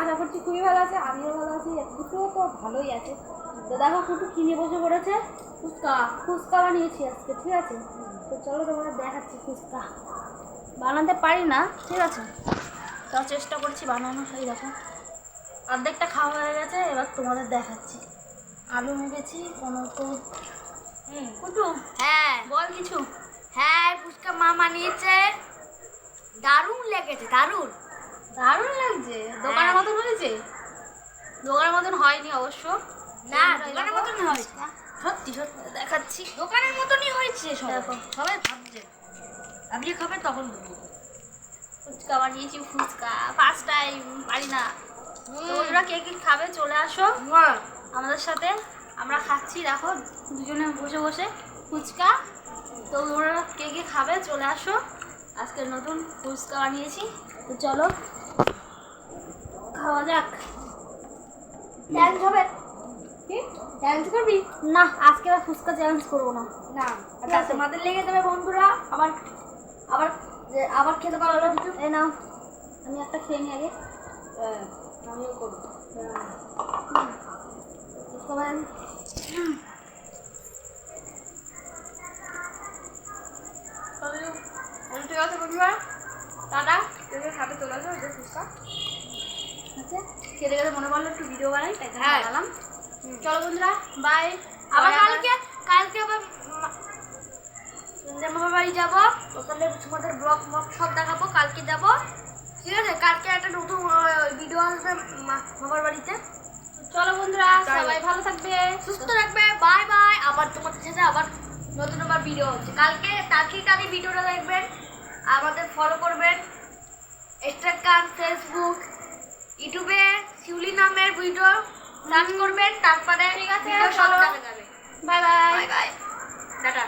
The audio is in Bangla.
আশা করছি খুবই ভালো আছে আমিও ভালো আছি দুটোও তো ভালোই আছে। তো দেখো কুটু কিনে বসে পড়েছে? ফুচকা ফুচকা বানিয়েছি আজকে ঠিক আছে? তো চলো তোমাদের দেখাচ্ছি ফুচকা। বানাতে পারি না ঠিক আছে? তাও চেষ্টা করছি বানানো সেই দেখো। অর্ধেকটা খাওয়া হয়ে গেছে এবার তোমাদের দেখাচ্ছি। আলু মেখেছি কোনো তো হুম কুটু হ্যাঁ। বল কিছু। হ্যাঁ ফুচকা মা বানিয়েছে। দারুণ লেগেছে দারুণ। দারুণ লাগছে। দোকানের হ্যাঁ। মতন হয়েছে? দোকানের মতন হয়নি অবশ্য। না দোকানের দেখো। মতনই হয়েছে। সত্যি সত্যি দেখাচ্ছি। দোকানের মতনই হয়েছে সবাই সবাই ভাবছে। আপনি খাবেন তখন ফুচকা বানিয়েছি ফুচকা। ফার্স্ট টাইম পারি না। তো ওরা কে কে খাবে চলে আসো। আমাদের সাথে আমরা খাচ্ছি দেখো দুজনে বসে বসে ফুচকা। তো ওরা কে কে খাবে চলে আসো। আজকে নতুন ফুচকা বানিয়েছি। তো চলো খাওয়া যাক চ্যালেঞ্জ হবে? কি? চ্যালেঞ্জ করবি? না আজকে আর ফুচকা চ্যালেঞ্জ করব না। না। আচ্ছা তোমাদের লেগে যাবে বন্ধুরা আবার আবার আবার খেতে পারো না কিছু? এই নাও। আমি একটা খেয়ে নিই আগে। আমিও করব। ঠিক আছে বন্ধুরা। টাটা। তোকে খাবে চলে আসো যে ফুচকা। খেতে খেতে মনে পড়ল একটু ভিডিও বানাই তাই হ্যাঁ। বানালাম। চলো বন্ধুরা বাই আবার কালকে কালকে আবার সন্ধ্যা মামার বাড়ি যাব। ওখানে তোমাদের ব্লগ ব্লগ সব দেখাবো কালকে যাব। ঠিক আছে? কালকে একটা নতুন ভিডিও আসবে মামার বাড়িতে। চলো বন্ধুরা সবাই ভালো থাকবে সুস্থ রাখবে বাই বাই আবার তোমাদের সাথে আবার নতুন আবার ভিডিও হচ্ছে। কালকে তাকে কালকে ভিডিওটা দেখবেন আমাদের ফলো করবেন। ইনস্টাগ্রাম ফেসবুক ইউটিউবে শিউলি নামের ভিডিও সার্চ করবেন তারপরে ঠিক আছে, bye bye. Bye bye. Tata.